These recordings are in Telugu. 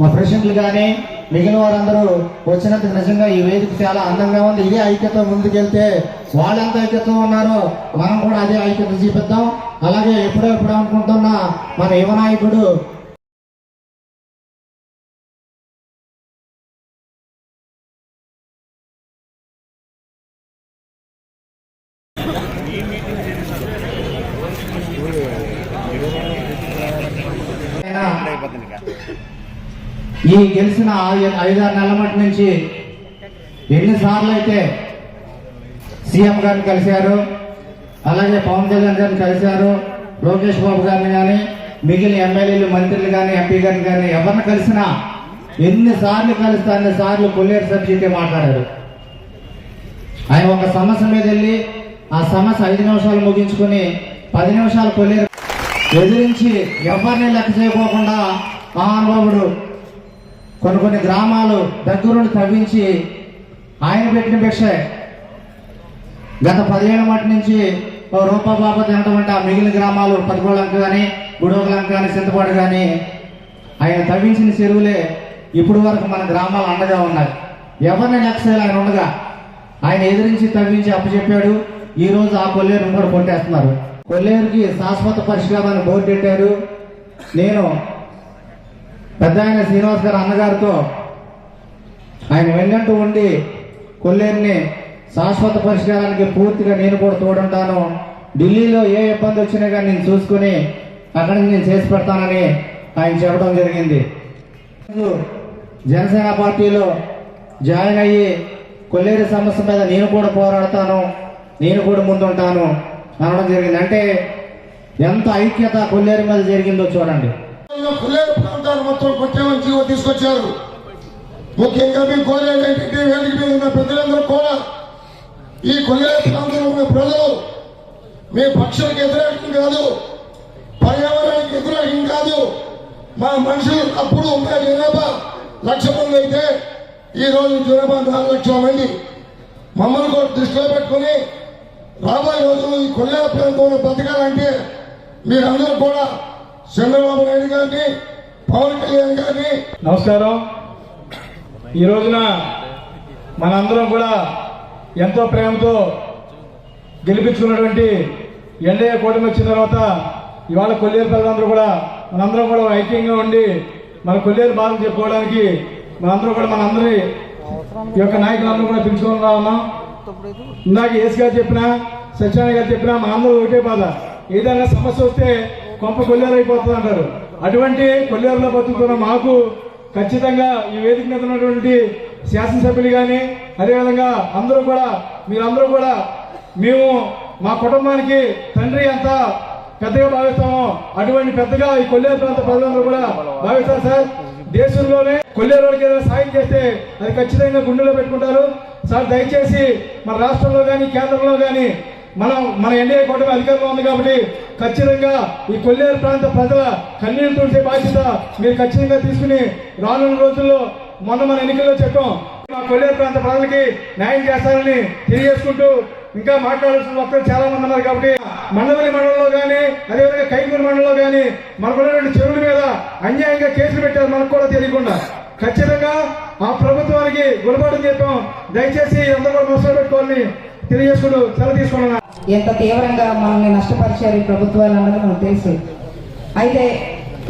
మా ప్రెసిడెంట్లు కానీ మిగిలిన వారందరూ వచ్చినందుకు నిజంగా ఈ వేదిక చాలా అందంగా ఉంది. ఇదే ఐక్యత ముందుకెళ్తే వాళ్ళు ఎంత ఐక్యత ఉన్నారో మనం కూడా అదే ఐక్యత చూపిద్దాం. అలాగే ఎప్పుడో ఎప్పుడు అనుకుంటున్న మన యువనాయకుడు నాయకుడు ఈ గెలిచిన ఐదారు నెలల మట్టి నుంచి ఎన్నిసార్లు అయితే సీఎం గారిని కలిశారు అలాగే పవన్ కళ్యాణ్ గారిని కలిశారు లోకేష్ బాబు గారిని కానీ మిగిలిన ఎమ్మెల్యేలు మంత్రులు కానీ ఎంపీ గారిని కానీ ఎవరిని కలిసినా ఎన్నిసార్లు కలిస్తే అన్నిసార్లు కొల్లేరు సబ్జెక్టే మాట్లాడారు. ఆయన ఒక సమస్య మీద వెళ్ళి ఆ సమస్య ఐదు నిమిషాలు ముగించుకొని పది నిమిషాలు కొల్లేరు. ఎదిరించి ఎవరిని లెక్క చేయకోకుండా మహానుభావుడు కొన్ని కొన్ని గ్రామాలు దగ్గరుండి తవ్వించి ఆయన పెట్టిన భిక్ష. గత పదిహేను మట్టి నుంచి ఓ రూపా బాబా ఆ మిగిలిన గ్రామాలు పదకోళంక కానీ గుడోకలంక కానీ చింతపాడు కానీ ఆయన తవ్వించిన చెరువులే ఇప్పుడు వరకు మన గ్రామాలు అండగా ఉన్నాయి. ఎవరిని లెక్క ఆయన ఉండగా ఆయన ఎదిరించి తవ్వించి అప్పచెప్పాడు. ఈ రోజు ఆ కొల్లేరుని కూడా కొట్టేస్తున్నారు. కొల్లేరుకి శాశ్వత పరిష్కారాన్ని బోర్డు పెట్టారు. నేను పెద్ద ఆయన శ్రీనివాస్ గారు అన్నగారితో ఆయన వెన్నంటూ ఉండి కొల్లేరుని శాశ్వత పరిష్కారానికి పూర్తిగా నేను కూడా తోడుంటాను. ఢిల్లీలో ఏ ఇబ్బంది వచ్చినా కానీ నేను చూసుకుని అక్కడి నుంచి నేను చేసి పెడతానని ఆయన చెప్పడం జరిగింది. జనసేన పార్టీలో జాయిన్ అయ్యి కొల్లేరు సమస్య మీద నేను కూడా పోరాడతాను నేను కూడా ముందుంటాను అనడం జరిగింది. అంటే ఎంత ఐక్యత కొల్లేరు మీద జరిగిందో చూడండి. కొల్లేరు ప్రాంతాలు మొత్తం కొట్టామని జీవో తీసుకొచ్చారు. ముఖ్యంగా మీ కోరేది ఏంటంటే వేదిక మీద ఉన్న పెద్దలందరూ కూడా ఈ కొల్లేరు ప్రాంతంలో ఉన్న ప్రజలు మీ పక్షులకు వ్యతిరేకం కాదు పర్యావరణానికి వ్యతిరేకం కాదు. మా మనుషులు అప్పుడు ఉన్న జనాభా లక్ష మంది అయితే ఈ రోజు జనాభా నాలుగు లక్షల మంది. మమ్మల్ని కూడా దృష్టిలో పెట్టుకుని రాబోయే రోజు ఈ కొల్లేరు ప్రాంతంలో బతకాలంటే మీరందరూ కూడా చంద్రబాబు నాయుడు గారిని పవన్ కళ్యాణ్ గారిని. నమస్కారం. ఈ రోజున మనందరం కూడా ఎంతో ప్రేమతో గెలిపించుకున్నటువంటి ఎన్డీఏ కూటమి వచ్చిన తర్వాత ఇవాళ కొల్లేరు ప్రజలందరూ కూడా మనందరం కూడా ఐక్యంగా ఉండి మన కొల్లేరు బాధలు చెప్పుకోవడానికి మనందరం కూడా మనందరి ఈ యొక్క నాయకులందరూ కూడా పిలుచుకొని ఉన్నాం. ఇందాక ఏసు గారు చెప్పినా సత్యనారాయణ గారు చెప్పినా మా అందరూ ఒకటే బాధ. ఏదైనా సమస్య వస్తే కొంప కొల్లేరు అయిపోతుంది అంటారు. అటువంటి కొల్లేరులో బతుకుతున్న మాకు ఖచ్చితంగా ఈ వేదిక మీద ఉన్నటువంటి శాసనసభ్యులు కానీ అదేవిధంగా అందరూ కూడా మీరందరూ కూడా మేము మా కుటుంబానికి తండ్రి ఎంత పెద్దగా భావిస్తామో అటువంటి పెద్దగా ఈ కొల్లేరు ప్రాంత ప్రజలందరూ కూడా భావిస్తారు సార్. దేశంలోనే కొల్లేరు వాళ్ళకి ఏదైనా సాయం చేస్తే అది ఖచ్చితంగా గుండెలో పెట్టుకుంటారు. సార్ దయచేసి మన రాష్ట్రంలో కానీ కేంద్రంలో కానీ మనం మన ఎన్డీఏ కూటమి అధికారంలో ఉంది కాబట్టి ఖచ్చితంగా ఈ కొల్లేరు ప్రాంత ప్రజల కన్నీరు తుడిచే బాధ్యత మీరు ఖచ్చితంగా తీసుకుని రానున్న రోజుల్లో మొన్న మన ఎన్నికల్లో చెప్పాం. మా కొల్లేరు ప్రాంత ప్రజలకి న్యాయం చేస్తారని తెలియజేసుకుంటూ ఇంకా మాట్లాడాల్సిన వక్తలు చాలా మంది ఉన్నారు కాబట్టి మండవల్లి మండలంలో కానీ అదేవిధంగా కైకూరు మండలంలో కానీ మనకున్నటువంటి చెరువుల మీద అన్యాయంగా కేసులు పెట్టారు మనకు కూడా తెలియకుండా. ఖచ్చితంగా ఆ ప్రభుత్వానికి గుణపాఠం చెప్పాం. దయచేసి అందరూ కూడా మనసులో పెట్టుకోవాలని తెలియజేసుకుంటూ సెలవు ఎంత తీవ్రంగా మనల్ని నష్టపరిచారు ఈ ప్రభుత్వాలు అన్నది మనకు తెలుసు. అయితే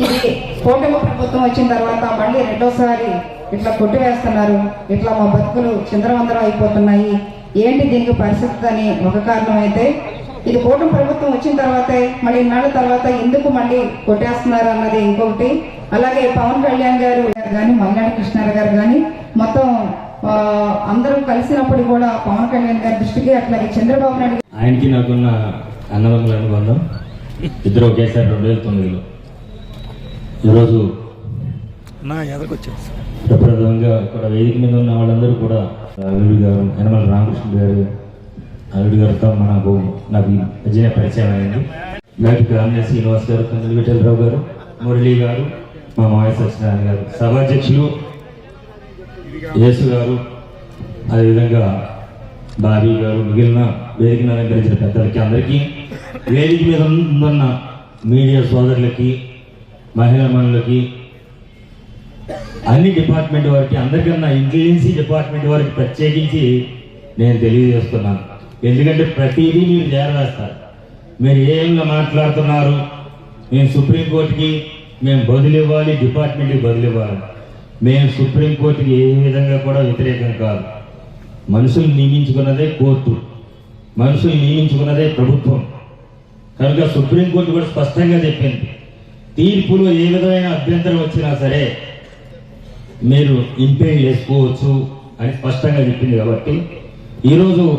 ఇది కూటమి ప్రభుత్వం వచ్చిన తర్వాత మళ్ళీ రెండోసారి ఇట్లా కొట్టివేస్తున్నారు. ఇట్లా మా బతుకులు చిందరవందరం అయిపోతున్నాయి. ఏంటి దీనికి పరిస్థితి అని ఒక కారణం అయితే ఇది కూటమి ప్రభుత్వం వచ్చిన తర్వాతే మళ్ళీ ఇన్నాళ్ళ తర్వాత ఎందుకు మళ్ళీ కొట్టేస్తున్నారు అన్నది ఇంకొకటి. అలాగే పవన్ కళ్యాణ్ గారు గారు కానీ మల్లాడి కృష్ణారావు గారు కానీ మొత్తం అందరూ కలిసినప్పుడు కూడా పవన్ కళ్యాణ్ గారి దృష్టికి అట్లాగే చంద్రబాబు నాయుడు ఆయనకి నాకున్న అన్నదమ్ముల అనుబంధం ఇద్దరు ఒకేసారి రెండు వేల తొమ్మిదిలో. ఈరోజు ప్రప్రథమంగా ఇక్కడ వేదిక మీద ఉన్న వాళ్ళందరూ కూడా అల్లుడి గారు యనమల రామకృష్ణ గారు అల్లుడి గారితో మనకు నాకు మధ్యనే పరిచయం అయింది. డాక్టర్ రామనే శ్రీనివాస్ గారు కందులు విఠలరావు గారు మురళీ గారు మా మాయ సత్యనారాయణ గారు. సభాధ్యక్షులు యేసు గారు అదేవిధంగా బాబీ గారు మిగిలిన వేదిక అలంకరించిన పెద్దలకి అందరికీ వేదిక మీద ఉన్న మీడియా సోదరులకి మహిళా మనులకి అన్ని డిపార్ట్మెంట్ వారికి అందరికన్నా ఇంటెలిజెన్సీ డిపార్ట్మెంట్ వారికి ప్రత్యేకించి నేను తెలియజేస్తున్నాను. ఎందుకంటే ప్రతిదీ మీరు చేరవేస్తారు మీరు ఏం మాట్లాడుతున్నారు? మేము సుప్రీంకోర్టుకి మేము బదులు ఇవ్వాలి డిపార్ట్మెంట్కి బదులు ఇవ్వాలి మేము సుప్రీంకోర్టుకి ఏ విధంగా కూడా వ్యతిరేకం కాదు. మనుషులు నియమించుకున్నదే కోర్టు. మనుషులు నియమించుకున్నదే ప్రభుత్వం. కనుక సుప్రీంకోర్టు కూడా స్పష్టంగా చెప్పింది. తీర్పులో ఏ విధమైన అభ్యంతరం వచ్చినా సరే మీరు ఇంపేర్ చేసుకోవచ్చు అని స్పష్టంగా చెప్పింది కాబట్టి ఈరోజు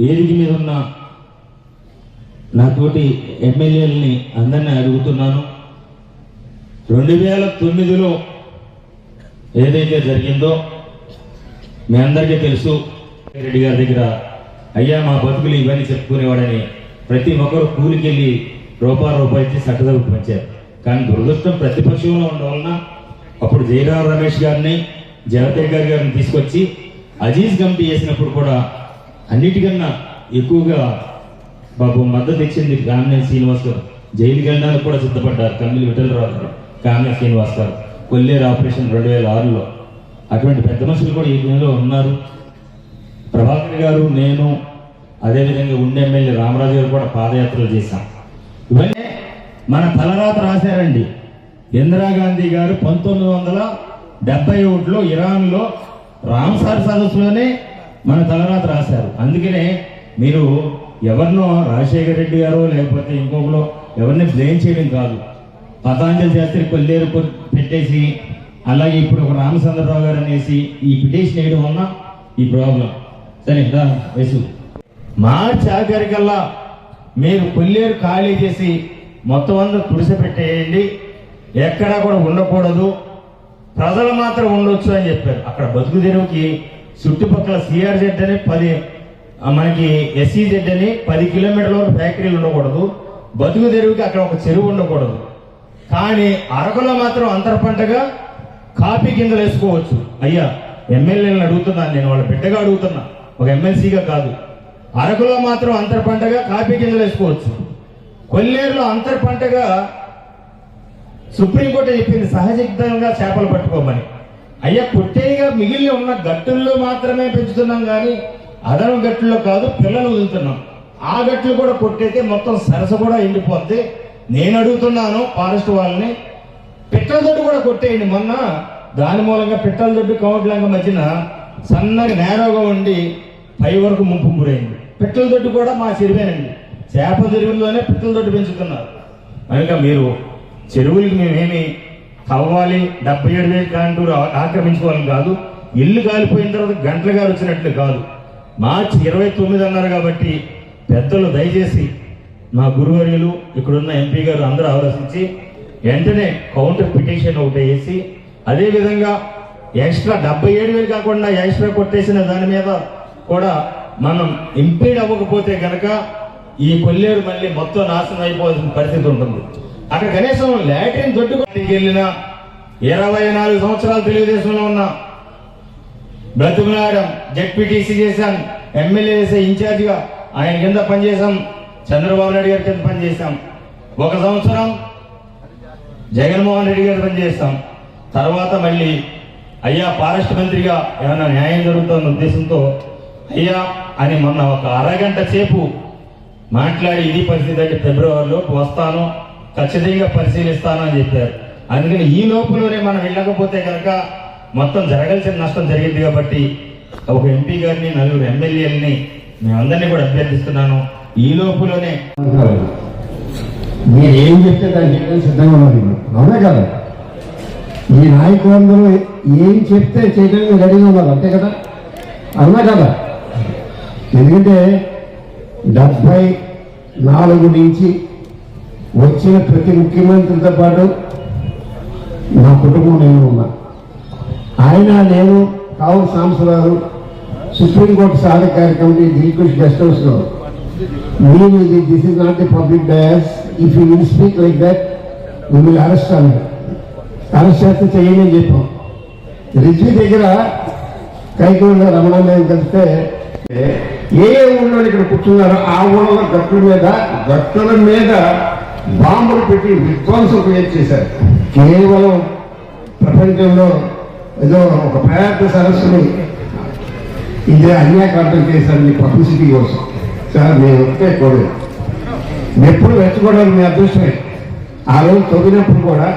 ఏదికి మీద ఉన్న నాతోటి ఎమ్మెల్యేలని అందరినీ అడుగుతున్నాను. రెండు వేల తొమ్మిదిలో ఏదైతే జరిగిందో మీ అందరికీ తెలుసు రెడ్డి గారి దగ్గర అయ్యా మా బతుకులు ఇవన్నీ చెప్పుకునేవాడని ప్రతి ఒక్కరు కూలికెళ్ళి రూపాయి రూపాయి ఇచ్చి చట్టసభకు పంచారు. కానీ దురదృష్టం ప్రతిపక్షంలో ఉండడం వలన అప్పుడు జయరాం రమేష్ గారిని జగతేక్ గారి గారిని తీసుకొచ్చి అజీజ్ కమిటీ చేసినప్పుడు కూడా అన్నిటికన్నా ఎక్కువగా బాబు మద్దతు ఇచ్చింది కామినేని శ్రీనివాస్ గారు. జైలు కూడా సిద్ధపడ్డారు. కమ్మిలి విఠలరావు గారు కామినేని శ్రీనివాస్ గారు. కొల్లేరు ఆపరేషన్ రెండు వేల ఆరులో. అటువంటి పెద్ద మనుషులు కూడా ఈ దీనిలో ఉన్నారు. ప్రభాకర్ గారు నేను అదేవిధంగా ఉండే ఎమ్మెల్యే రామరాజు గారు కూడా పాదయాత్రలు చేశాం. ఇవన్నీ మన తలరాత రాశారండి. ఇందిరాగాంధీ గారు పంతొమ్మిది వందల డెబ్బై ఒకటిలో ఇరాన్లో రామ్సార్ సదస్సులోనే మన తలరాత రాశారు. అందుకనే మీరు ఎవరినో రాజశేఖర రెడ్డి గారో లేకపోతే ఇంకొకరు ఎవరిని బ్లేమ్ చేయడం కాదు. పతాంజలి శాస్త్రి కొల్లేరు పెట్టేసి అలాగే ఇప్పుడు ఒక రామచంద్రరావు గారు అనేసి ఈ పిటిషన్ వేయడం వలన ఈ ప్రాబ్లం సరే రా వేసు. మార్చి ఆఖరికల్లా మీరు కొల్లేరు ఖాళీ చేసి మొత్తం అంతా తుడిసిపెట్టేయండి ఎక్కడా కూడా ఉండకూడదు. ప్రజలు మాత్రం ఉండొచ్చు అని చెప్పారు. అక్కడ బతుకు తెరువుకి చుట్టుపక్కల సిఆర్జెడ్ అని పది మనకి ఎస్సీజెడ్ అని పది కిలోమీటర్ల వరకు ఫ్యాక్టరీలు ఉండకూడదు. బతుకు తెరువుకి అక్కడ ఒక చెరువు ఉండకూడదు. కానీ అరకులో మాత్రం అంతర పంటగా కాఫీ గింజలు వేసుకోవచ్చు. అయ్యా ఎమ్మెల్యేలను అడుగుతున్నాను నేను వాళ్ళ బిడ్డగా అడుగుతున్నా. ఒక ఎమ్మెల్సీగా కాదు. అరకులో మాత్రం అంతర పంటగా కాఫీ గింజలు వేసుకోవచ్చు. కొల్లేరులో అంతర పంటగా సుప్రీంకోర్టు చెప్పింది సహజంగా చేపలు పట్టుకోమని. అయ్యా కొట్టేగా మిగిలి ఉన్న గట్టుల్లో మాత్రమే పెంచుతున్నాం కానీ అదనం గట్టుల్లో కాదు పిల్లలు వదులుతున్నాం. ఆ గట్లు కూడా కొట్టేతే మొత్తం సరస కూడా ఎండిపోతే నేను అడుగుతున్నాను ఫారెస్ట్ వాళ్ళని. పిట్టల దొడ్డు కూడా కొట్టేయండి. మొన్న దాని మూలంగా పిట్టల దొడ్డు కౌంట్లంక మధ్యన సన్నగా నేరోగా ఉండి పై వరకు ముంపు మురైంది పిట్టల దొడ్డు కూడా మా చెరువేనండి. చేప చెరువుల్లోనే పిట్టల దొడ్డు పెంచుతున్నారు. కనుక మీరు చెరువులకి మేమేమి తవ్వాలి డెబ్బై ఏడు వేలు కాంటూరు ఆక్రమించుకోవాలని కాదు. ఇల్లు కాలిపోయిన తర్వాత గంటలు గారు వచ్చినట్లు కాదు. మార్చి ఇరవై తొమ్మిది అన్నారు కాబట్టి పెద్దలు దయచేసి మా గురువర్యులు ఇక్కడున్న ఎంపీ గారు అందరూ ఆలోచించి వెంటనే కౌంటర్ పిటిషన్ ఒకటి వేసి అదేవిధంగా ఎక్స్ట్రా డెబ్బై ఏడు వేలు కాకుండా ఎక్స్ట్రా కొట్టేసిన దాని మీద కూడా మనం ఇంపీడ్ అవ్వకపోతే గనక ఈ కొల్లేరు మళ్ళీ మొత్తం నాశనం అయిపోవాల్సిన పరిస్థితి ఉంటుంది. అక్కడ కనీసం లాట్రిన్ దొడ్డుకి వెళ్ళిన ఇరవై నాలుగు సంవత్సరాలు తెలుగుదేశంలో ఉన్న బ్రతుకులాడం జెడ్పీటీసీ చేశాను ఎమ్మెల్యే చేసే ఇన్ఛార్జిగా ఆయన కింద పనిచేశాం చంద్రబాబు నాయుడు గారి కింద పనిచేశాం. ఒక సంవత్సరం జగన్మోహన్ రెడ్డి గారు పనిచేస్తాం తర్వాత మళ్ళీ అయ్యా ఫారెస్ట్ మంత్రిగా ఏమైనా న్యాయం జరుగుతుందన్న ఉద్దేశంతో అయ్యా అని మొన్న ఒక అరగంట సేపు మాట్లాడి ఇది పరిస్థితి అంటే ఫిబ్రవరిలోపు వస్తాను ఖచ్చితంగా పరిశీలిస్తాను అని చెప్పారు. అందుకని ఈ లోపులోనే మనం వెళ్ళకపోతే కనుక మొత్తం జరగాల్సిన నష్టం జరిగింది కాబట్టి ఒక ఎంపీ గారిని నలుగురు ఎమ్మెల్యేలని మేమందరినీ కూడా అభ్యర్థిస్తున్నాను. ఈ లోపులోనే మీరు ఏం చెప్తే దాన్ని చేయడానికి సిద్ధంగా ఉన్నారు అవునా కదా? ఈ నాయకులందరూ ఏం చెప్తే చేయడానికి రెడీగా ఉన్నారు అంతే కదా? అవునా కదా? ఎందుకంటే డెబ్బై నాలుగు నుంచి వచ్చిన ప్రతి ముఖ్యమంత్రితో పాటు నా కుటుంబం నేను ఉన్నా. ఆయన నేను కావు సాంసరావు సుప్రీంకోర్టు సాధక కార్యక్రమం దిల్కృష్ గెస్ట్ హౌస్లో Meaning మీరు this is not the public dais if you will speak like that we will arrest అని అరెస్ట్ చేస్తే చేయని అని చెప్పాం రిజ్వి దగ్గర కైకూరులో రమణాలయం కలిస్తే ఏ ఏ ఊళ్ళో ఇక్కడ కూర్చున్నారో ఆ ఊళ్ళో గట్ల మీద గట్టుల మీద బాంబులు పెట్టి విధ్వంసం క్రియేట్ చేశారు. కేవలం ప్రపంచంలో ఏదో ఒక పెద్ద సరస్సుని ఇదే అన్యాయకాంతం చేశారు మీ పబ్లిసిటీ కోసం. సార్ నేను ఒకటే కోరు ఎప్పుడు వెచ్చుకోవడానికి మీ అదృష్టమే. ఆ రోజు తొమ్మినప్పుడు కూడా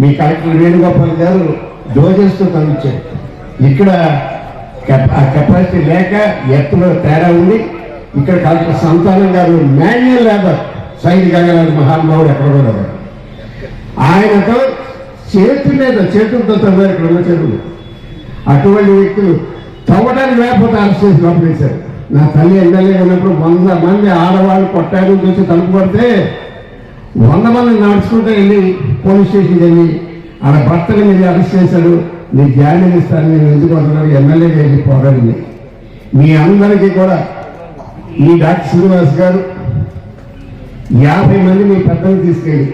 మీ కలెక్టర్ వేణుగోపాల్ గారు డోజెస్తో తగ్గించారు ఇక్కడ ఆ కెపాసిటీ లేక ఎత్తులో తేడా ఉంది. ఇక్కడ కలెక్టర్ సంతానం గారు మాన్యువల్ లేబర్ సైడ్ గంగరాజు మహానుభావుడు ఎక్కడ కూడా ఆయనతో చేతి మీద చేతులతో తవ్వారు ఇక్కడ ఉన్న చెరువులు అటువంటి వ్యక్తులు తవ్వడానికి లేకపోతే అరెస్ట్ చేసి నా తల్లి ఎమ్మెల్యే ఉన్నప్పుడు వంద మంది ఆడవాళ్ళు కొట్టాడు చూసి తలుపు పడితే వంద మంది నడుచుకుంటూ వెళ్ళి పోలీస్ స్టేషన్కి వెళ్ళి ఆడ భర్తని మీరు అరెస్ట్ చేశాడు నీ జామీన్ ఇస్తాను నేను ఎందుకు అంటున్నారు ఎమ్మెల్యే వెళ్ళి పోరాడింది. మీ అందరికీ కూడా ఈ డాక్టర్ శ్రీనివాస్ గారు యాభై మంది మీ పెద్దలు తీసుకెళ్ళి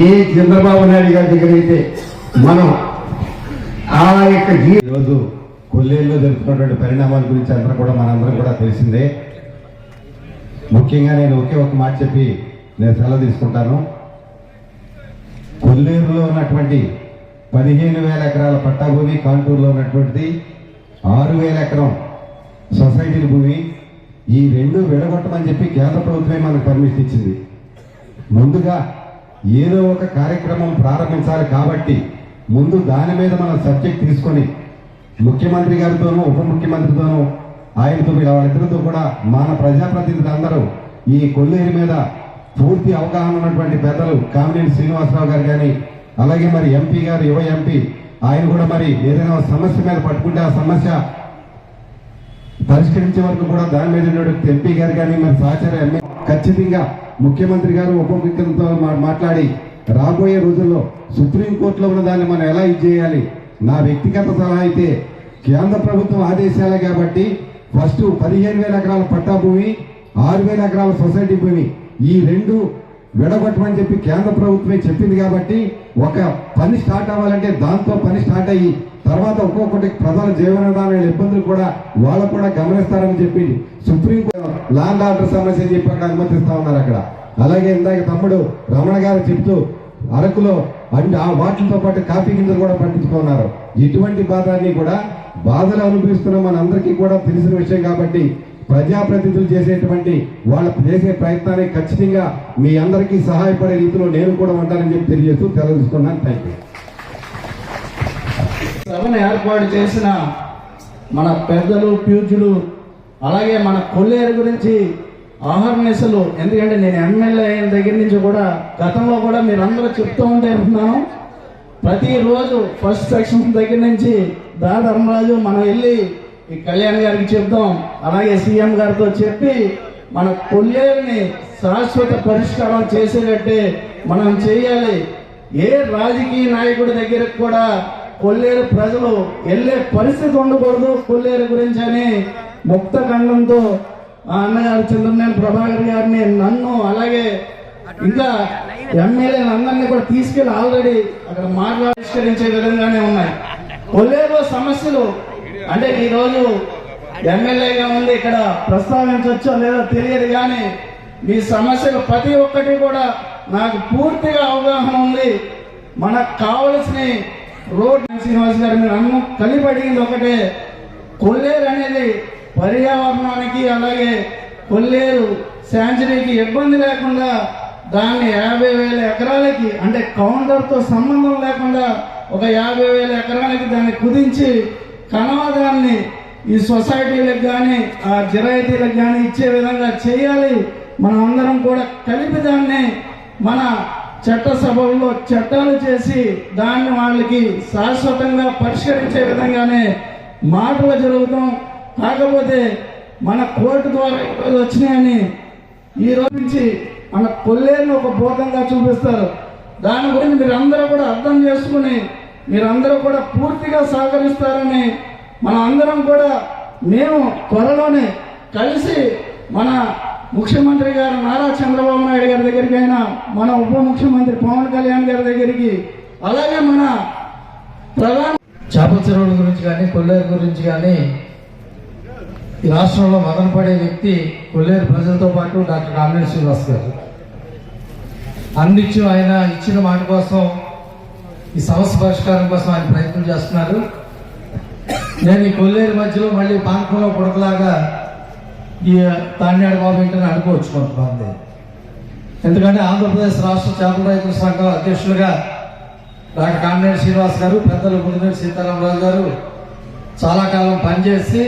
ఏ చంద్రబాబు నాయుడు గారి దగ్గర అయితే మనం ఆ యొక్క జీ ఈరోజు కొల్లేరులో జరుపుకున్నటువంటి పరిణామాల గురించి అందరూ కూడా మనందరం కూడా తెలిసిందే. ముఖ్యంగా నేను ఒకే ఒక మాట చెప్పి నేను సెలవు తీసుకుంటాను. కొల్లేరులో ఉన్నటువంటి పదిహేను వేల ఎకరాల పట్టా భూమి కాంటూరులో ఉన్నటువంటిది ఆరు వేల ఎకరం సొసైటీల భూమి. ఈ రెండు విడగొట్టమని చెప్పి కేంద్ర ప్రభుత్వమే మనకు పర్మిషన్ ఇచ్చింది. ముందుగా ఏదో ఒక కార్యక్రమం ప్రారంభించాలి కాబట్టి ముందు దాని మీద మనం సబ్జెక్ట్ తీసుకొని ముఖ్యమంత్రి గారితోనూ ఉప ముఖ్యమంత్రితోనూ ఆయనతో వాళ్ళిద్దరితో కూడా మన ప్రజాప్రతినిధులు అందరూ ఈ కొల్లేరు మీద పూర్తి అవగాహన ఉన్నటువంటి పెద్దలు కామినేని శ్రీనివాసరావు గారు కానీ అలాగే మరి ఎంపీ గారు యువ ఎంపీ ఆయన కూడా మరి ఏదైనా సమస్య మీద పట్టుకుంటే ఆ సమస్య పరిష్కరించే వరకు కూడా దాని మీద ఉన్నటువంటి ఎంపీ గారు కానీ మరి సహచార ఎంఏ ఖచ్చితంగా ముఖ్యమంత్రి గారు ఉప ముఖ్యమంత్రితో మాట్లాడి రాబోయే రోజుల్లో సుప్రీంకోర్టులో ఉన్న దాన్ని మనం ఎలా ఇది చేయాలి? నా వ్యక్తిగత సలహా అయితే కేంద్ర ప్రభుత్వం ఆదేశాలే కాబట్టి ఫస్ట్ పదిహేను వేల ఎకరాల పట్టా భూమి ఆరు వేల ఎకరాల సొసైటీ భూమి ఈ రెండు విడగొట్టమని చెప్పి కేంద్ర ప్రభుత్వమే చెప్పింది కాబట్టి ఒక పని స్టార్ట్ అవ్వాలంటే దాంతో పని స్టార్ట్ అయ్యి తర్వాత ఒక్కొక్కటి ప్రధాన జీవనోధాన ఇబ్బందులు కూడా వాళ్ళు కూడా గమనిస్తారని చెప్పి సుప్రీం ల్యాండ్ ఆర్డర్ సమస్య చెప్పి అక్కడ అనుమతిస్తా ఉన్నారు అక్కడ. అలాగే ఇందాక తమ్ముడు రమణ గారు చెప్తూ అరకులో అండ్ ఆ వాటితో పాటు కాఫీ గింజలు కూడా పండించుకున్నారు. ఇటువంటి బాధని కూడా బాధలు అనుభవిస్తున్న మనందరికీ కూడా తెలిసిన విషయం కాబట్టి ప్రజాప్రతినిధులు చేసేటువంటి వాళ్ళు చేసే ప్రయత్నాన్ని ఖచ్చితంగా మీ అందరికీ సహాయపడే రీతిలో నేను కూడా ఉంటానని చెప్పి తెలియజేస్తూ తెలియజేస్తున్నాను థ్యాంక్ యూ సభను ఏర్పాటు చేసిన మన పెద్దలు ప్యూజులు అలాగే మన కొల్లేరు గురించి ఆహర్నిశలు ఎందుకంటే నేను ఎమ్మెల్యే అయిన దగ్గర నుంచి కూడా గతంలో కూడా మీరు అందరూ చెప్తూ ఉంటే వింటున్నాను ప్రతిరోజు ఫస్ట్ సెక్షన్ దగ్గర నుంచి దా ధర్మరాజు మనం వెళ్ళి ఈ కళ్యాణ్ గారికి చెప్దాం. అలాగే సీఎం గారితో చెప్పి మన కొల్లేరుని శాశ్వత పరిష్కారం చేసేటట్టే మనం చేయాలి. ఏ రాజకీయ నాయకుడి దగ్గరకు కూడా కొల్లేరు ప్రజలు వెళ్ళే పరిస్థితి ఉండకూడదు కొల్లేరు గురించి అని ముక్త ఖండంతో ఆ అన్నగారు చంద్రనేని ప్రభాకర్ గారిని నన్ను అలాగే ఇంకా ఎమ్మెల్యే అందరినీ కూడా తీసుకెళ్ళి ఆల్రెడీ అక్కడ మాట్లాడిష్కరించే విధంగానే ఉన్నాయి. కొల్లేరు సమస్యలు అంటే ఈరోజు ఎమ్మెల్యేగా ఉంది ఇక్కడ ప్రస్తావించవచ్చో లేదో తెలియదు కానీ మీ సమస్యలు ప్రతి ఒక్కటి కూడా నాకు పూర్తిగా అవగాహన ఉంది. మనకు కావలసిన రోడ్ శ్రీనివాస్ గారు మీరు అన్నం కలిపి అడిగింది ఒకటే కొల్లేరు అనేది పర్యావరణానికి అలాగే కొల్లేరు శాంచురీకి ఇబ్బంది లేకుండా దాన్ని యాభై వేల ఎకరాలకి అంటే కౌంటర్తో సంబంధం లేకుండా ఒక యాభై వేల ఎకరాలకి దాన్ని కుదించి కనవదాన్ని ఈ సొసైటీలకు కానీ ఆ జిరాయితీలకు కానీ ఇచ్చే విధంగా చేయాలి. మనం అందరం కూడా కలిపి దాన్ని మన చట్టసభల్లో చట్టాలు చేసి దాన్ని వాళ్ళకి శాశ్వతంగా పరిష్కరించే విధంగానే మాటలు జరుగుతాం. కాకపోతే మన కోర్టు ద్వారా ఈరోజు వచ్చినాయని ఈ రోజు నుంచి మన కొల్లేరుని ఒక భూతంగా చూపిస్తారు. దాని గురించి మీరందరూ కూడా అర్థం చేసుకుని మీరందరూ కూడా పూర్తిగా సహకరిస్తారని మన అందరం కూడా మేము త్వరలోనే కలిసి మన ముఖ్యమంత్రి గారు నారా చంద్రబాబు నాయుడు గారి దగ్గరికి అయినా మన ఉప ముఖ్యమంత్రి పవన్ కళ్యాణ్ గారి దగ్గరికి అలాగే మన ప్రధాన చేపల చెరువుల గురించి కానీ కొల్లేరు గురించి కానీ ఈ రాష్ట్రంలో మదనపడే వ్యక్తి కొల్లేరు ప్రజలతో పాటు డాక్టర్ కామినేని శ్రీనివాస్ గారు. అందించు ఆయన ఇచ్చిన మాట కోసం ఈ సమస్య పరిష్కారం కోసం ఆయన ప్రయత్నం చేస్తున్నారు. నేను ఈ కొల్లేరు మధ్యలో మళ్ళీ పానకంలో పుడకలాగా ఈ తాన్యాడు బాబు ఏంటని అనుకోవచ్చు కొంతమంది. ఎందుకంటే ఆంధ్రప్రదేశ్ రాష్ట్ర చేపల రైతుల సంఘం అధ్యక్షులుగా డాక్టర్ కామినేని శ్రీనివాస్ గారు పెద్దలు ముదినేని సీతారామరాజు గారు చాలా కాలం పనిచేసి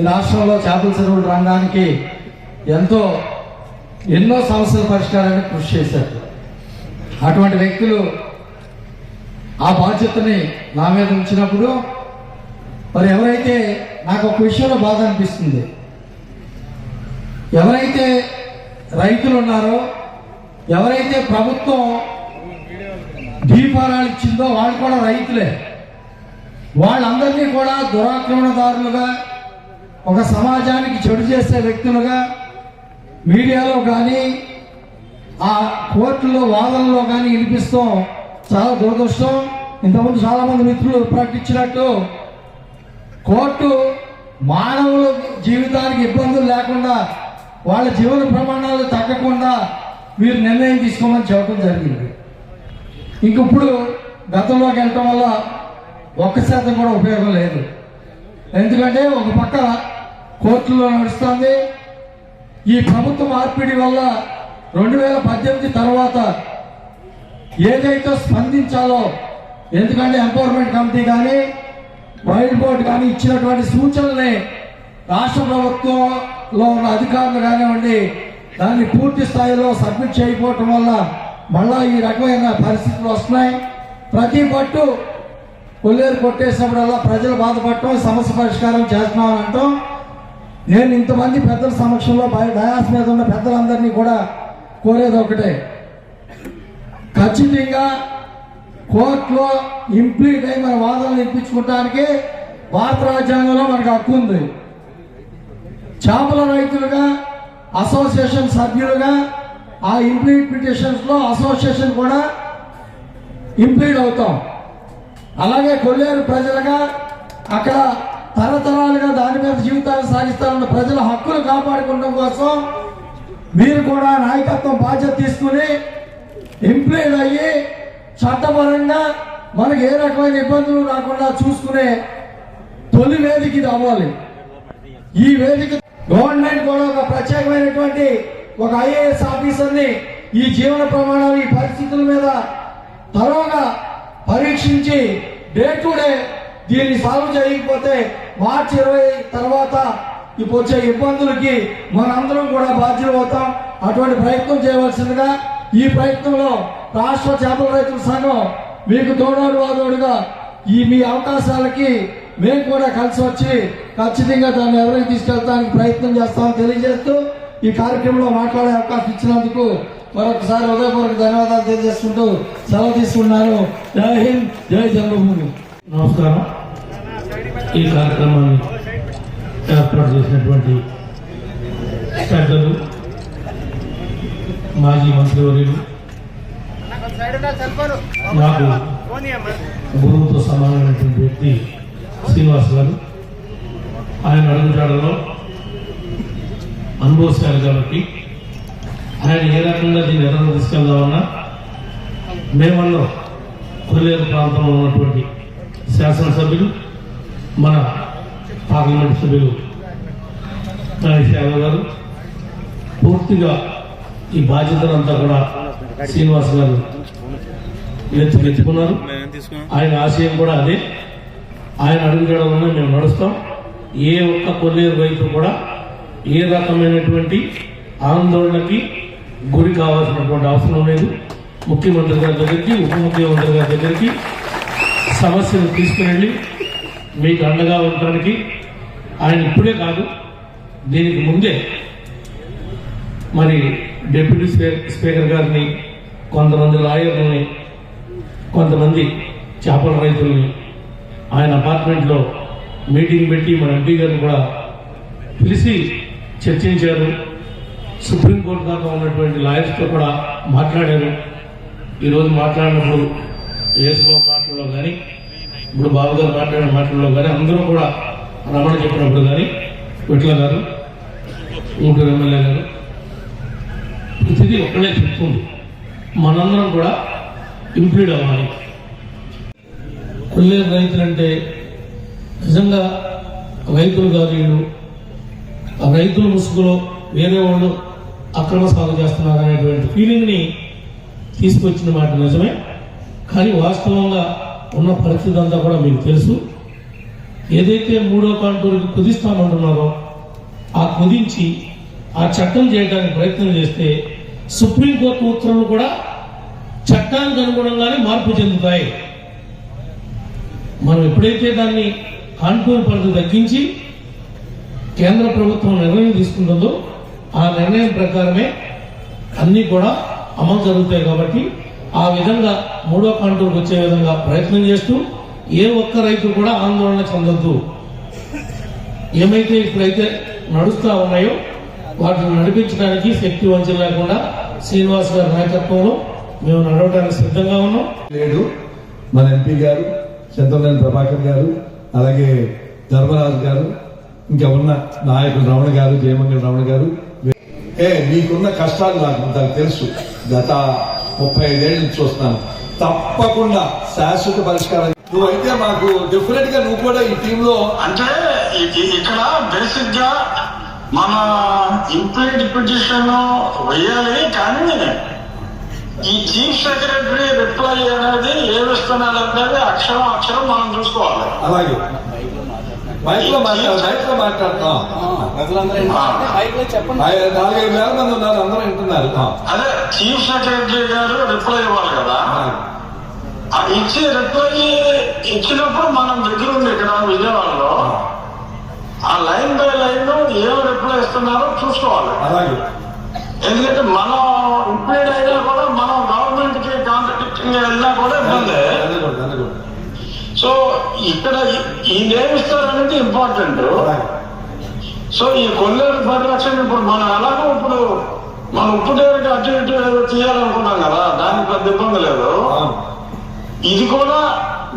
ఈ రాష్ట్రంలో చేపల చెరువుల రంగానికి ఎంతో ఎన్నో సమస్యల పరిష్కారానికి కృషి చేశారు. అటువంటి వ్యక్తులు ఆ బాధ్యతని నా మీద ఉంచినప్పుడు మరి ఎవరైతే నాకు ఒక విషయంలో బాధ అనిపిస్తుంది. ఎవరైతే రైతులు ఉన్నారో ఎవరైతే ప్రభుత్వం దీపారాలు ఇచ్చిందో వాళ్ళు కూడా రైతులే. వాళ్ళందరినీ కూడా దురాక్రమణదారులుగా ఒక సమాజానికి చెడు చేసే వ్యక్తులుగా మీడియాలో కానీ ఆ కోర్టులో వాదనలో కానీ వినిపిస్తాం చాలా దురదృష్టం. ఇంతకుముందు చాలామంది మిత్రులు ప్రకటించినట్టు కోర్టు మానవుల జీవితానికి ఇబ్బందులు లేకుండా వాళ్ళ జీవన ప్రమాణాలు తగ్గకుండా మీరు నిర్ణయం తీసుకోమని చెప్పడం జరిగింది. ఇంక ఇప్పుడు గతంలోకి వెళ్ళటం వల్ల ఒక్క శాతం కూడా ఉపయోగం లేదు. ఎందుకంటే ఒక పక్క కోర్టులో నడుస్తుంది. ఈ ప్రభుత్వ మార్పిడి వల్ల రెండు వేల పద్దెనిమిది తర్వాత ఏదైతే స్పందించాలో ఎందుకంటే ఎంపవర్మెంట్ కమిటీ కానీ వైల్డ్ బోర్డు కానీ ఇచ్చినటువంటి సూచనల్ని రాష్ట్ర ప్రభుత్వంలో ఉన్న అధికారులు కానివ్వండి దాన్ని పూర్తి స్థాయిలో సబ్మిట్ చేయకపోవటం వల్ల మళ్ళా ఈ రకమైన పరిస్థితులు వస్తున్నాయి. ప్రతి పట్టు కొల్లేరు కొట్టేసినప్పుడల్లా ప్రజలు బాధపడటం సమస్య పరిష్కారం చేస్తున్నాం అంటాం. నేను ఇంతమంది పెద్దల సమక్షంలో డయాస్ మీద ఉన్న పెద్దలందరినీ కూడా కోరేది ఒకటే. ఖచ్చితంగా కోర్టులో ఇంప్లీట్ అయి మన వాదనలు ఇప్పించుకోవడానికి భారత రాజ్యాంగంలో మనకు హక్కు ఉంది. చేపల రైతులుగా అసోసియేషన్ సభ్యులుగా ఆ ఇంప్లీట్ పిటిషన్స్లో అసోసియేషన్ కూడా ఇంప్లీడ్ అవుతాం. అలాగే కొల్లేరు ప్రజలుగా అక్కడ తరతరాలుగా దాని మీద జీవితాలు సాగిస్తారన్న ప్రజల హక్కులు కాపాడుకోవడం కోసం మీరు కూడా నాయకత్వం బాధ్యత తీసుకుని ఎంప్లాయిడ్ అయ్యి చట్టపరంగా మనకి ఏ రకమైన ఇబ్బందులు రాకుండా చూసుకునే తొలి వేదిక ఇది అవ్వాలి. ఈ వేదిక గవర్నమెంట్ కూడా ఒక ప్రత్యేకమైనటువంటి ఒక ఐఏఎస్ ఆఫీసర్ని ఈ జీవన ప్రమాణాలు ఈ పరిస్థితుల మీద త్వరగా పరీక్షించి డే టు డే దీన్ని సాల్వ్ చేయకపోతే మార్చి ఇరవై తర్వాత ఇప్పుడు వచ్చే ఇబ్బందులకి మనందరం కూడా బాధ్యులు అవుతాం. అటువంటి ప్రయత్నం చేయవలసిందిగా ఈ ప్రయత్నంలో రాష్ట్ర చేపల రైతుల సంఘం మీకు తోడాడు వాదోడుగా ఈ మీ అవకాశాలకి మేము కూడా కలిసి వచ్చి ఖచ్చితంగా దాన్ని ఎవరికి తీసుకెళ్తానికి ప్రయత్నం చేస్తామని తెలియజేస్తూ ఈ కార్యక్రమంలో మాట్లాడే అవకాశం ఇచ్చినందుకు మరొకసారి హృదయపూర్వక ధన్యవాదాలు తెలియజేసుకుంటూ సెలవు తీసుకున్నాను. జై హింద్ జై జన్మభూమి నమస్కారం. ఈ కార్యక్రమాన్ని ఏర్పాటు చేసినటువంటి పెద్దలు మాజీ మంత్రివర్యులు నాకు గురువుతో సమానమైనటువంటి వ్యక్తి శ్రీనివాస్ గారు. ఆయన అడుగుజాడలో అనుభవిస్తారు కాబట్టి ఆయన ఏ రకంగా దీన్ని ఎదురు తీసుకెళ్దామన్నా మేమల్లో కొల్లేరు ప్రాంతంలో ఉన్నటువంటి శాసనసభ్యులు మన పార్లమెంట్ సభ్యులు గణేష్ గారు పూర్తిగా ఈ బాధ్యతలంతా కూడా శ్రీనివాస్ గారు ఎత్తుకెత్తుకున్నారు ఆయన ఆశయం కూడా అదే. ఆయన అడుగుజాడలోనే మేము నడుస్తాం. ఏ ఒక్క కొల్లేరు రైతు కూడా ఏ రకమైనటువంటి ఆందోళనకి గురి కావాల్సినటువంటి అవసరం లేదు. ముఖ్యమంత్రి గారి దగ్గరికి ఉప ముఖ్యమంత్రి గారి దగ్గరికి సమస్యను తీసుకుని మీకు అండగా ఉండడానికి ఆయన ఇప్పుడే కాదు దీనికి ముందే మరి డిప్యూటీ స్పీకర్ గారిని కొంతమంది లాయర్లని కొంతమంది చేపల రైతుల్ని ఆయన అపార్ట్మెంట్లో మీటింగ్ పెట్టి మన ఎంపీ గారిని కూడా పిలిచి చర్చించారు. సుప్రీంకోర్టు దాకా ఉన్నటువంటి లాయర్స్తో కూడా మాట్లాడారు. ఈరోజు మాట్లాడినప్పుడు యేసుబాబు మాటల్లో కానీ ఇప్పుడు బాబు గారు మాట్లాడిన మాటల్లో కానీ అందరూ కూడా రమణ చెప్పినప్పుడు కానీ విట్ల గారు ఊటూరు ఎమ్మెల్యే గారు ప్రతిదీ ఒక్కడే చెప్తుంది మనందరం కూడా ఇంప్లీడ్ అవ్వాలి. కొల్లేరు రైతులంటే నిజంగా రైతులు కాదు ఆ రైతుల ముసుగులో వేరే వాళ్ళు అక్రమ సాగు చేస్తున్నారు అనేటువంటి ఫీలింగ్ని తీసుకొచ్చిన మాట నిజమే. కానీ వాస్తవంగా ఉన్న పరిస్థితి అంతా కూడా మీకు తెలుసు. ఏదైతే మూడో కాంటూరుకి కుదిస్తామంటున్నారో ఆ కుదించి ఆ చట్టం చేయడానికి ప్రయత్నం చేస్తే సుప్రీంకోర్టు ఉత్తర్వులు కూడా చట్టానికి అనుగుణంగానే మార్పు చెందుతాయి. మనం ఎప్పుడైతే దాన్ని కాంటూరు పరిధి తగ్గించి కేంద్ర ప్రభుత్వం నిర్ణయం తీసుకుంటుందో ఆ నిర్ణయం ప్రకారమే అన్నీ కూడా అమలు జరుగుతాయి కాబట్టి ఆ విధంగా మూడో కాంటూరుకు వచ్చే విధంగా ప్రయత్నం చేస్తూ ఏ ఒక్క రైతు కూడా ఆందోళన చెందొద్దు. ఏమైతే ఇప్పుడైతే నడుస్తూ ఉన్నాయో వాటిని నడిపించడానికి శక్తి వంచన లేకుండా శ్రీనివాస్ గారి నాయకత్వంలో మేము నడవడానికి సిద్ధంగా ఉన్నాం. లేడు మన ఎంపీ గారు చంద్రనేని ప్రభాకర్ గారు అలాగే ధర్మరాజు గారు ఇంకా ఉన్న నాయకులు రమణ గారు జయమంగళ రమణ గారు. ఏ మీకున్న కష్టాలు నాకు నాకు తెలుసు. గత ముప్పై ఐదేళ్ళ నుంచి చూస్తున్నాను తప్పకుండా శాశ్వత పరిష్కారం. నువ్వైతే మాకు డిఫరెంట్గా నువ్వు కూడా ఈ టీంలో అంటే ఇక్కడ బేసిక్గా మన ఇంప్లీట్ పిటిషన్ వేయాలి కానీ ఈ చీఫ్ సెక్రటరీ రిప్లై అనేది ఏమిస్తున్నాడు అనేది అక్షరం అక్షరం మనం చూసుకోవాలి. అలాగే. మైక్లో మాట్లాడు మైక్లో మాట్లాడుతాం. నాలుగైదు వేల మంది ఉన్నారు అందరూ వింటున్నారు. అదే చీఫ్ సెక్రటరీ గారు రిప్లై ఇవ్వాలి కదా. ఆ. ఇచ్చి రిప్లై ఇచ్చినప్పుడు మనం దగ్గర ఉంది ఇక్కడ విజయవాడలో ఆ లైన్ బై లైన్ ఏం రిప్లై ఇస్తున్నారో చూసుకోవాలి. అలాగే. ఎందుకంటే మనం ఇంప్లీడ్ అయినా కూడా మనం గవర్నమెంట్కి కాంట్రాక్టింగ్ వెళ్ళినా కూడా ఇబ్బంది. సో ఇక్కడ అనేది ఇంపార్టెంట్. సో ఈ కొల్లేరు పరిరక్షణ ఇప్పుడు మనం ఎలాగో ఇప్పుడు మన ఉప్పు డేరికి అటు ఇటు ఏదో తీయాలనుకున్నాం కదా దానికి పెద్ద ఇబ్బంది లేదు. ఇది కూడా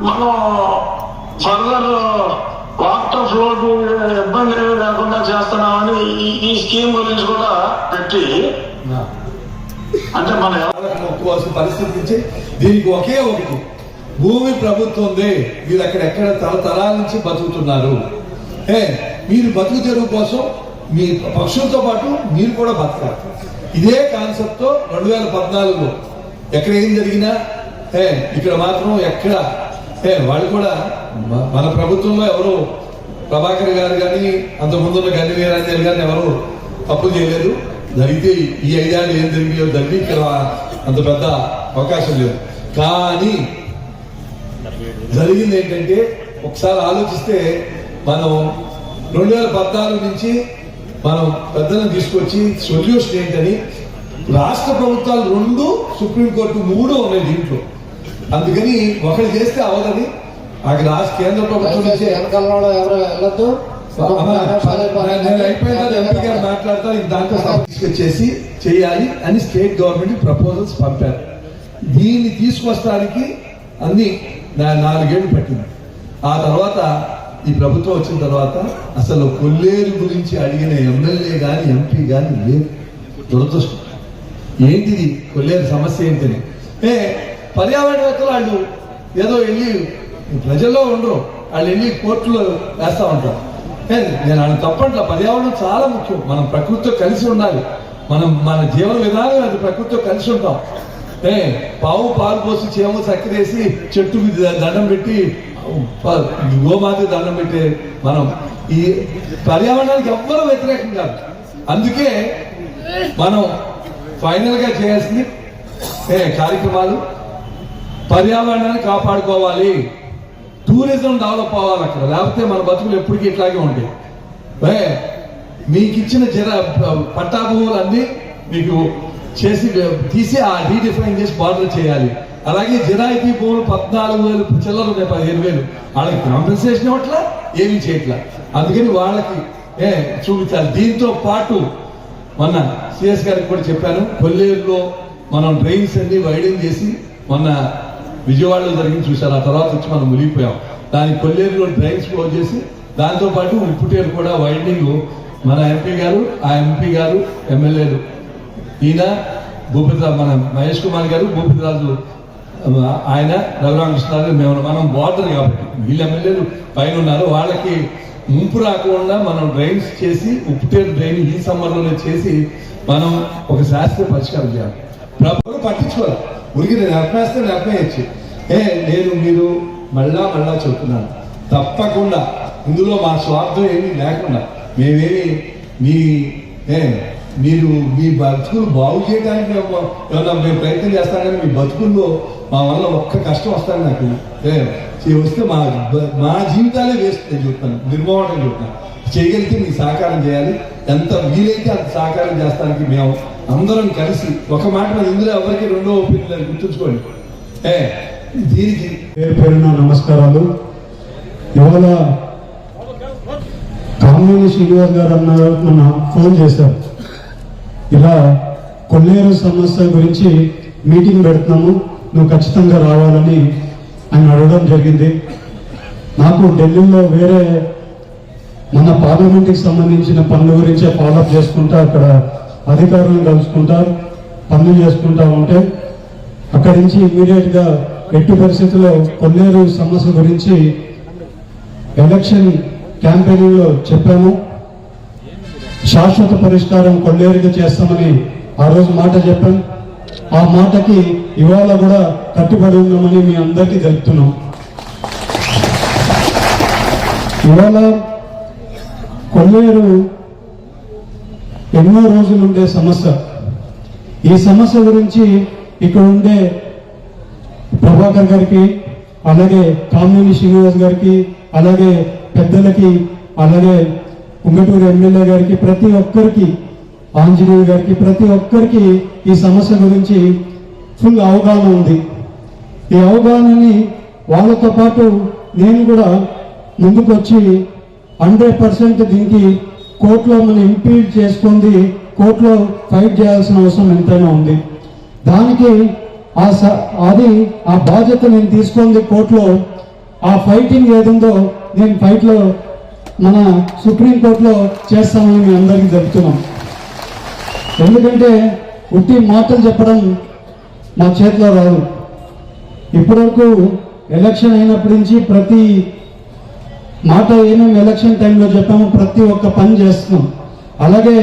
మనం ఫర్దర్ వాటర్ ఫ్లో ఇబ్బంది లేకుండా చేస్తున్నామని ఈ- ఈ స్కీమ్ గురించి కూడా పెట్టి. అంటే మన మొక్కుకోవాల్సిన పరిస్థితి నుంచి దీనికి ఒకే ఒకటి. భూమి ప్రభుత్వందే మీరు అక్కడెక్కడ తరతరాల నుంచి బతుకుతున్నారు. ఏ మీరు బతుకు తెరువు కోసం మీ పక్షులతో పాటు మీరు కూడా బతకాలి. ఇదే కాన్సెప్ట్తో రెండు వేల పద్నాలుగులో ఎక్కడ ఏం జరిగినా ఏ ఇక్కడ మాత్రం ఎక్కడ వాళ్ళు కూడా మన ప్రభుత్వంలో ఎవరు ప్రభాకర్ గారు కానీ అంత ముందున్న గల్లి వీరాంజలి గారిని ఎవరు తప్పు చేయలేదు. జరిగితే ఈ ఐదేళ్ళు ఏం జరిగాయో జరిగి ఇక్కడ అంత పెద్ద అవకాశం లేదు. కానీ జరిగింది ఏంటంటే ఒకసారి ఆలోచిస్తే మనం రెండు వేల పద్నాలుగు నుంచి మనం పెద్దలను తీసుకొచ్చి సొల్యూషన్ ఏంటని రాష్ట్ర ప్రభుత్వాలు రెండు సుప్రీంకోర్టు మూడు ఉన్నాయి దీంట్లో. అందుకని ఒకటి చేస్తే అవదని అక్కడ రాష్ట్ర కేంద్ర ప్రభుత్వం నుంచి ఎవరు వెళ్ళొద్దు. నేను అయిపోయిన ఎంపీ గారు దాంట్లో తీసుకొచ్చేసి చేయాలి అని స్టేట్ గవర్నమెంట్ ప్రపోజల్స్ పంపారు. దీన్ని తీసుకొస్తానికి అన్ని నాలుగేళ్ళు పట్టింది. ఆ తర్వాత ఈ ప్రభుత్వం వచ్చిన తర్వాత అసలు కొల్లేరు గురించి అడిగిన ఎమ్మెల్యే గాని ఎంపీ గాని లేదు దురదృష్టం. ఏంటిది? కొల్లేరు సమస్య ఏంటని. ఏ పర్యావరణవేత్తలు వాళ్ళు ఏదో వెళ్ళి ప్రజల్లో ఉండరు. వాళ్ళు వెళ్ళి కోర్టులో వేస్తూ ఉంటారు. ఏ, నేను ఆయన తప్పట్ల. పర్యావరణం చాలా ముఖ్యం. మనం ప్రకృతితో కలిసి ఉండాలి. మనం మన జీవన విధానం అది ప్రకృతితో కలిసి ఉంటాం. ఏ పావు పాలు పోసి చేమ చక్కరేసి చెట్టుకి దండం పెట్టి గోమాతకి దండం పెట్టే మనం ఈ పర్యావరణానికి ఎవ్వరూ వ్యతిరేకం కాదు. అందుకే మనం ఫైనల్గా చేయాల్సింది ఏ కార్యక్రమాలు పర్యావరణాన్ని కాపాడుకోవాలి. టూరిజం డెవలప్ అవ్వాలి అక్కడ. లేకపోతే మన బతుకులు ఎప్పటికీ ఇట్లాగే ఉంటాయి ఏ, మీకు ఇచ్చిన జర పట్టా భూములు మీకు చేసి తీసి ఆ రీడిఫైన్ చేసి బార్డర్ చేయాలి. అలాగే జిరాయితీ భూములు పద్నాలుగు వేలు చిల్లర ఉన్నాయి పదిహేను వేలు. వాళ్ళకి కాంపెన్సేషన్ ఇవ్వట్లా? ఏమీ చేయట్లా? అందుకని వాళ్ళకి ఏ చూపించాలి. దీంతో పాటు మొన్న సిఎస్ గారికి కూడా చెప్పాను. కొల్లేరులో మనం డ్రైన్స్ అన్ని వైడింగ్ చేసి మొన్న విజయవాడలో జరిగింది చూశారు. ఆ తర్వాత వచ్చి మనం మునిగిపోయాం. దాని కొల్లేరులో డ్రైన్స్ క్లోజ్ చేసి దాంతో పాటు ఉప్పుటేరు కూడా వైడింగ్ మన ఎంపీ గారు ఆ ఎంపీ గారు ఎమ్మెల్యేలు. ఈయన భూపతిరాజు మన మహేష్ కుమార్ గారు భూపతిరాజు ఆయన రఘురామకృష్ణారావు మేము మనం బార్డర్ కాబట్టి. వీళ్ళు ఎమ్మెల్యేలు పైన ఉన్నారు. వాళ్ళకి ముంపు రాకుండా మనం డ్రైన్స్ చేసి ఉప్పుటేరు డ్రైన్ ఈ సమ్మర్లోనే చేసి మనం ఒక శాస్త్రీయ పరిష్కారం చేయాలి. ప్రభుత్వం పట్టించుకోవాలి ఉరికి నేను అర్పేస్తే అర్పేయచ్చు ఏ నేను మీరు మళ్ళా మళ్ళా చెప్తున్నాను తప్పకుండా. ఇందులో మా స్వార్థం ఏమీ లేకుండా మేమేమి మీ ఏ మీరు మీ బతుకులు బాగు చేయడానికి ఏమన్నా మేము ప్రయత్నం చేస్తాం కానీ మీ బతుకుల్లో మా వల్ల ఒక్క కష్టం వస్తాను నాకు. ఏ వస్తే మా మా జీవితాలే వేస్ట్ నేను చెప్తాను. నిర్మోహటం చెప్తాను. చేయగలిగితే మీకు సహకారం చేయాలి. ఎంత వీలైతే అంత సహకారం చేస్తానికి మేము అందరం కలిసి ఒక మాట ఇందులో ఎవరికి రెండో ఒపీనియన్ గుర్తుంచుకోండి. ఏ దీనికి పేరు పేరున నమస్కారాలు. ఇవాళ కామినేని శ్రీనివాస్ గారు అన్నారు మన ఫోన్ చేశారు. ఇలా కొల్లేరు సమస్య గురించి మీటింగ్ పెడుతున్నాము నువ్వు ఖచ్చితంగా రావాలని ఆయన అడగడం జరిగింది. నాకు ఢిల్లీలో వేరే మన పార్లమెంట్కి సంబంధించిన పనుల గురించే ఫాలోఅప్ చేసుకుంటా అక్కడ అధికారులను కలుసుకుంటా పనులు చేసుకుంటా ఉంటే అక్కడి నుంచి ఇమీడియట్గా ఎట్టి పరిస్థితుల్లో కొల్లేరు సమస్య గురించి ఎలక్షన్ క్యాంపెయినింగ్లో చెప్పాము. శాశ్వత పరిష్కారం కొల్లేరుగా చేస్తామని ఆ రోజు మాట చెప్పాం. ఆ మాటకి ఇవాళ కూడా కట్టుబడి ఉన్నామని మీ అందరికీ తెలుపుతున్నాం. ఇవాళ కొల్లేరు ఎన్నో రోజులు ఉండే సమస్య. ఈ సమస్య గురించి ఇక్కడ ఉండే ప్రభాకర్ గారికి అలాగే కామినేని శ్రీనివాస్ గారికి అలాగే పెద్దలకి అలాగే ఉంగటూరు ఎమ్మెల్యే గారికి ప్రతి ఒక్కరికి ఆంజనేయ గారికి ప్రతి ఒక్కరికి ఈ సమస్య గురించి ఫుల్ అవగాహన ఉంది. ఈ అవగాహనని వాళ్ళతో పాటు నేను కూడా ముందుకొచ్చి హండ్రెడ్ పర్సెంట్ దీనికి కోర్టులో మనం ఇంపీడ్ చేసుకుంది కోర్టులో ఫైట్ చేయాల్సిన అవసరం ఎంతైనా ఉంది. దానికి ఆ స- అది ఆ బాధ్యత నేను తీసుకుంది కోర్టులో. ఆ ఫైటింగ్ ఏదుందో నేను ఫైట్లో మన సుప్రీం కోర్టులో చేస్తామని మీ అందరికీ చెప్తున్నాం. ఎందుకంటే ఉట్టి మాటలు చెప్పడం మా చేతిలో రాదు. ఇప్పటివరకు ఎలక్షన్ అయినప్పటి నుంచి ప్రతి మాట ఏమేమి ఎలక్షన్ టైంలో చెప్పామో ప్రతి ఒక్క పని చేస్తున్నాం. అలాగే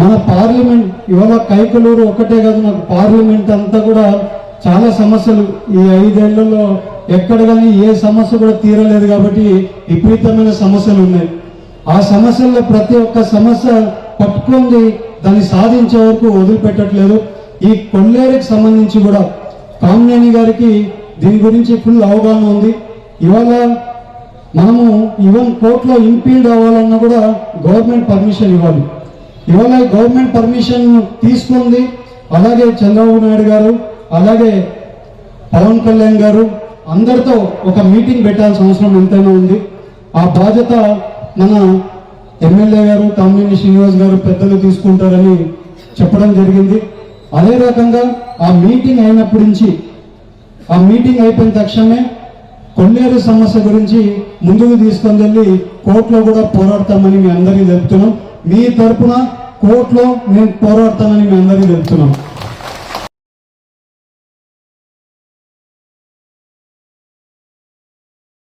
మన పార్లమెంట్ ఇవాళ కైకలూరు ఒకటే కాదు నాకు పార్లమెంట్ అంతా కూడా చాలా సమస్యలు. ఈ ఐదేళ్ళలో ఎక్కడ కానీ ఏ సమస్య కూడా తీరలేదు కాబట్టి విపరీతమైన సమస్యలు ఉన్నాయి. ఆ సమస్యల్లో ప్రతి ఒక్క సమస్య పట్టుకుంది దాన్ని సాధించే వరకు వదిలిపెట్టట్లేదు. ఈ కొల్లేరుకి సంబంధించి కూడా కామినేని గారికి దీని గురించి ఫుల్ అవగాహన ఉంది. ఇవాళ మనము ఈవెన్ కోర్టులో ఇంపీడ్ అవ్వాలన్నా కూడా గవర్నమెంట్ పర్మిషన్ ఇవ్వాలి. ఇవాళ గవర్నమెంట్ పర్మిషన్ తీసుకుంది. అలాగే చంద్రబాబు నాయుడు గారు అలాగే పవన్ కళ్యాణ్ గారు అందరితో ఒక మీటింగ్ పెట్టాల్సిన అవసరం ఎంతైనా ఉంది. ఆ బాధ్యత మన ఎమ్మెల్యే గారు కామినేని శ్రీనివాస్ గారు పెద్దలు తీసుకుంటారని చెప్పడం జరిగింది. అదే రకంగా ఆ మీటింగ్ అయినప్పటి నుంచి ఆ మీటింగ్ అయిపోయిన తక్షణమే కొల్లేరు సమస్య గురించి ముందుకు తీసుకొని వెళ్ళి కోర్టులో కూడా పోరాడతామని మీ అందరికీ తెలుపుతున్నాం మీ తరఫున కోర్టులో మేము పోరాడతామని మీ అందరికీ తెలుపుతున్నాం